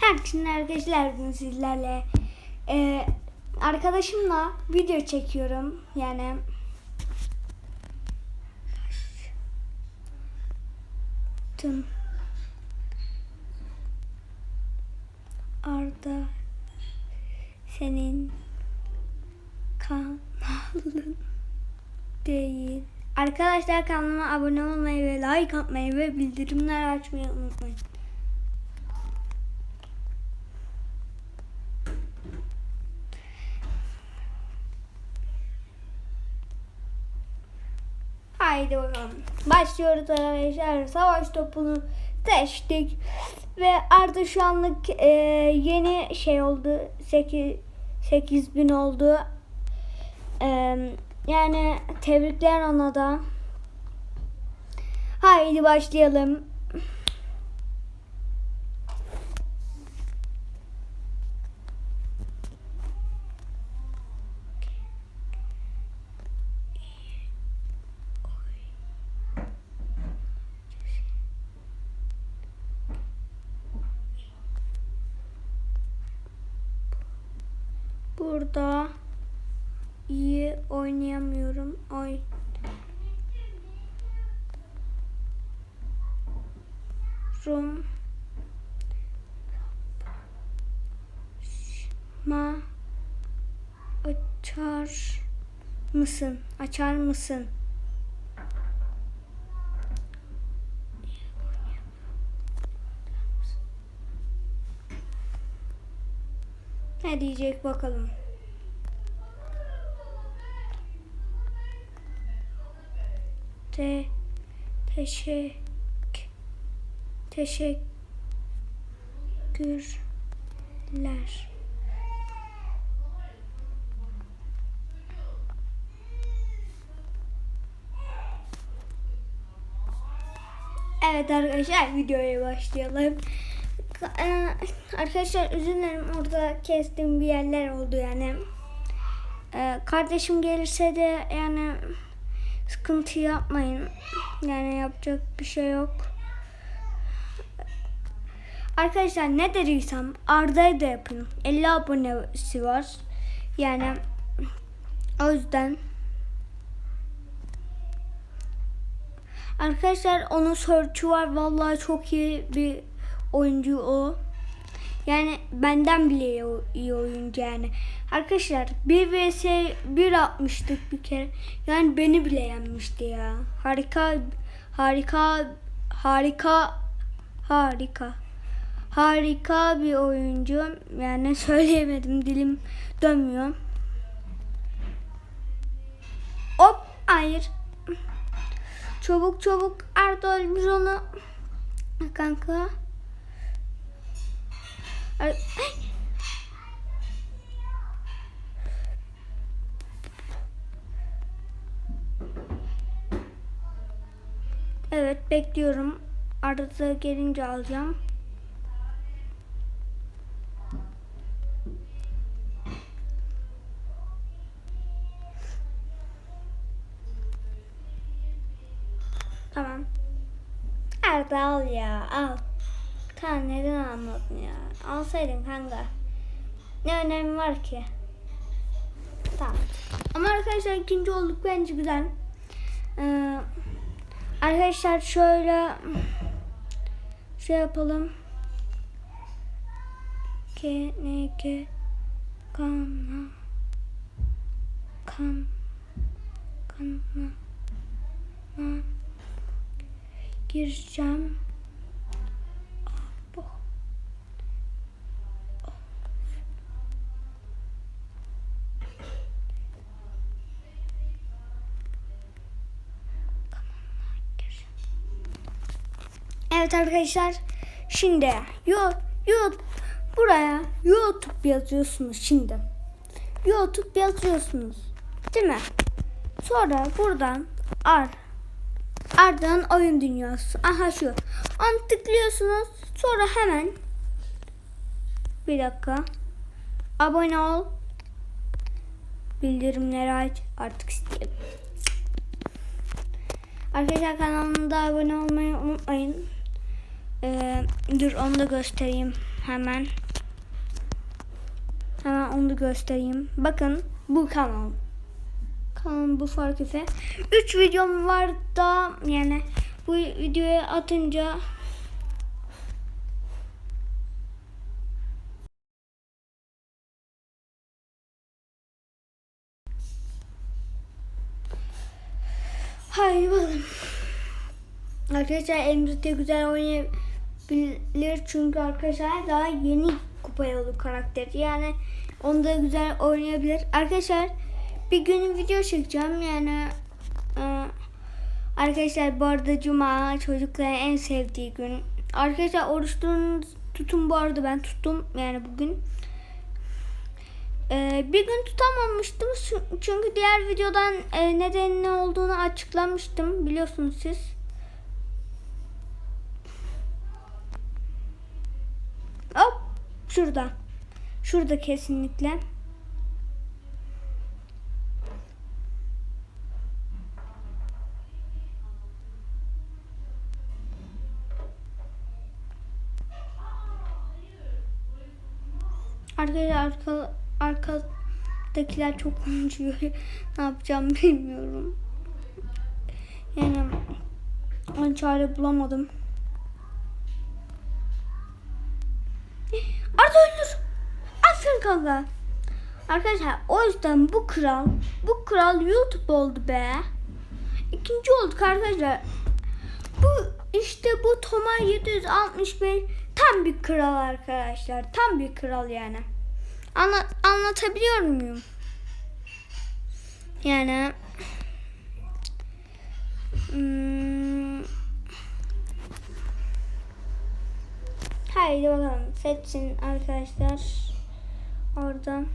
Herkese arkadaşlar sizlerle Ee, arkadaşımla video çekiyorum yani tüm Arda senin kanalın değil. Arkadaşlar kanalıma abone olmayı ve like atmayı ve bildirimler açmayı unutmayın. Haydi bakalım. Başlıyoruz arkadaşlar. Savaş topunu seçtik. Ve Arda şu anlık e, yeni şey oldu. 8 8000 oldu. E, yani tebrikler ona da. Haydi başlayalım. Burada iyi oynayamıyorum. Oy. Rum ma açar mısın? Açar mısın? Ne diyecek bakalım. Te teşek teşekkürler. Evet arkadaşlar videoya başlayalım. E, Arkadaşlar özür dilerim orada kestiğim bir yerler oldu yani. E, Kardeşim gelirse de yani sıkıntı yapmayın. Yani yapacak bir şey yok. Arkadaşlar ne dediysem Arda'yı da yapın. 50 abonesi var. Yani o yüzden Arkadaşlar onun search'ü var. Vallahi çok iyi bir oyuncu o. Yani benden bile iyi, oyuncu yani. Arkadaşlar 1 vs 1 atmıştık bir kere. Yani beni bile yenmişti ya. Harika harika harika harika. Harika bir oyuncu. Yani söyleyemedim dilim dönmüyor. Hop hayır. Çabuk çabuk Arda öldür onu. Kanka. Evet bekliyorum. Arda gelince alacağım. Tamam. Arda al ya al. Kan neden almadın ya? Alsaydın kanka. Ne önemi var ki? Tamam. Ama arkadaşlar ikinci olduk bence güzel. Ee, arkadaşlar şöyle şey yapalım. K ne ke kan kana na gireceğim. Arkadaşlar şimdi yo YouTube buraya YouTube yazıyorsunuz şimdi. YouTube yazıyorsunuz. Değil mi? Sonra buradan ar Arda'nın oyun dünyası. Aha şu. Onu tıklıyorsunuz. Sonra hemen bir dakika. Abone ol. Bildirimleri aç. Artık isteyelim. Arkadaşlar kanalımda abone olmayı unutmayın. Ee, dur onu da göstereyim hemen. Hemen onu da göstereyim. Bakın bu kanal. Kanalım bu fark ise. 3 videom var da yani bu videoyu atınca Haydi bakalım. Arkadaşlar elimizde güzel oynayabilir çünkü arkadaşlar daha yeni kupaya oldu karakter. Yani onu da güzel oynayabilir. Arkadaşlar bir gün video çekeceğim yani e, arkadaşlar bu arada cuma çocukların en sevdiği gün. Arkadaşlar oruçlarınız tutun bu arada ben tuttum yani bugün. Ee, bir gün tutamamıştım Çü- çünkü diğer videodan e, nedenin ne olduğunu açıklamıştım biliyorsunuz siz. Şurada. Şurada kesinlikle. Arkadaşlar arka, arkadakiler çok konuşuyor. ne yapacağım bilmiyorum. Yani ben çare bulamadım. Aferin kanka. Arkadaşlar o yüzden bu kral, bu kral YouTube oldu be. İkinci olduk arkadaşlar. Bu işte bu Toma 761 tam bir kral arkadaşlar. Tam bir kral yani. Anla, anlatabiliyor muyum? Yani hmm, Haydi bakalım seçin arkadaşlar. Oradan.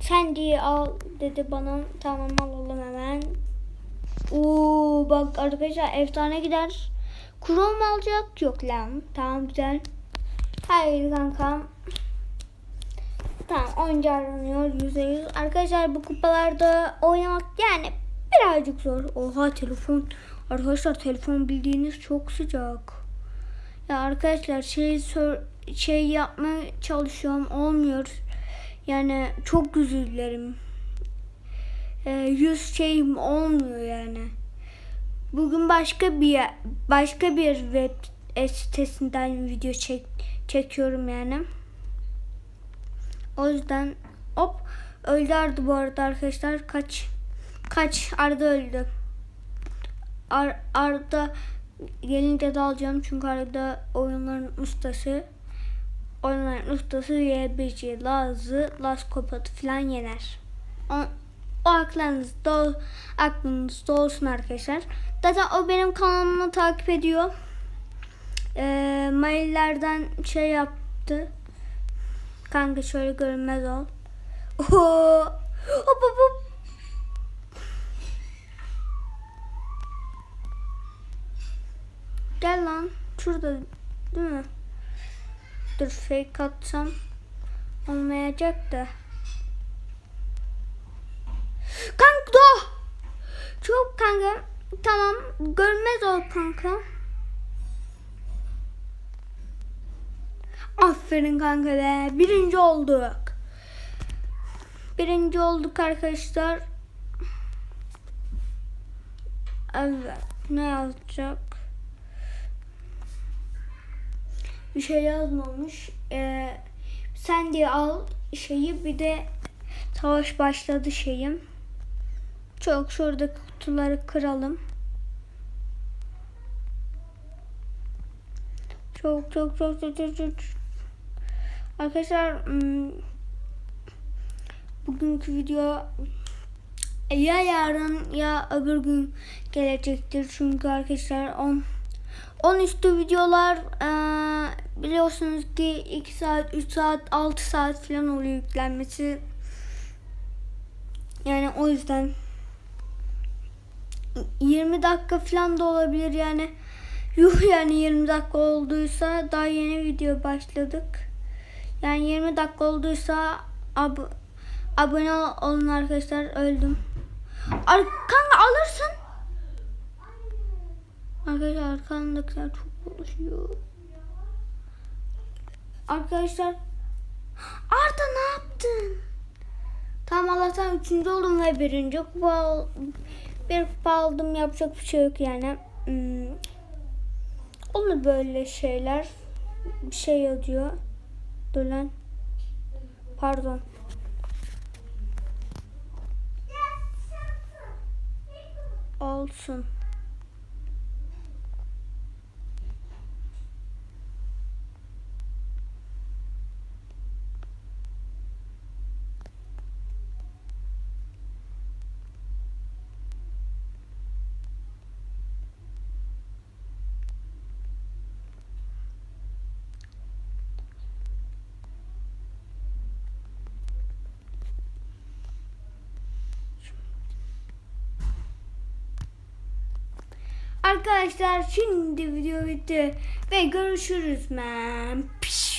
Sen diye al dedi bana. Tamam alalım hemen. Oo bak arkadaşlar efsane gider. Krom alacak yok lan. Tamam güzel. Hayır kankam. Tamam oyuncu aranıyor yüzde yüz. Arkadaşlar bu kupalarda oynamak yani birazcık zor. Oha telefon. Arkadaşlar telefon bildiğiniz çok sıcak. Ya arkadaşlar şey şey yapmaya çalışıyorum olmuyor. Yani çok özür dilerim. Ee, yüz şeyim olmuyor yani. Bugün başka bir başka bir web sitesinden video çek çekiyorum yani. O yüzden hop öldü Arda bu arada arkadaşlar. Kaç kaç Arda öldü. Ar, Arda gelince de alacağım çünkü Arda oyunların ustası. Oyunların ustası YBC, Lazı, Laz Kopat'ı falan yener. O, o aklınızda, aklınızda olsun arkadaşlar. Zaten o benim kanalımı takip ediyor. Ee, maillerden şey yaptı. Kanka şöyle görünmez ol. Oho. Hop hop hop. Gel lan. Şurada değil mi? Dur fake atsam olmayacak da. Kanka do. Çok kanka. Tamam. Görmez ol kanka. Aferin kanka be. Birinci olduk. Birinci olduk arkadaşlar. Evet. Ne yazacak? Bir şey yazmamış. Ee, sen diye al şeyi bir de savaş başladı şeyim. Çok şuradaki kutuları kıralım. Çok çok çok çok çok çok. Arkadaşlar hmm, bugünkü video ya yarın ya öbür gün gelecektir. Çünkü arkadaşlar 10 10 üstü videolar eee, biliyorsunuz ki 2 saat, 3 saat, 6 saat falan oluyor yüklenmesi. Yani o yüzden 20 dakika falan da olabilir yani. Yuh yani 20 dakika olduysa daha yeni video başladık. Yani 20 dakika olduysa ab abone olun arkadaşlar öldüm. Ar kanka alırsın. Arkadaşlar arkamdakiler çok konuşuyor. Arkadaşlar Arda ne yaptın? Tamam Allah'tan üçüncü oldum ve birinci kupa bir kupa aldım yapacak bir şey yok yani. Hmm. Olur böyle şeyler. Bir şey yazıyor. Dur lan. Pardon. Olsun. Arkadaşlar şimdi video bitti ve görüşürüz men. Piş.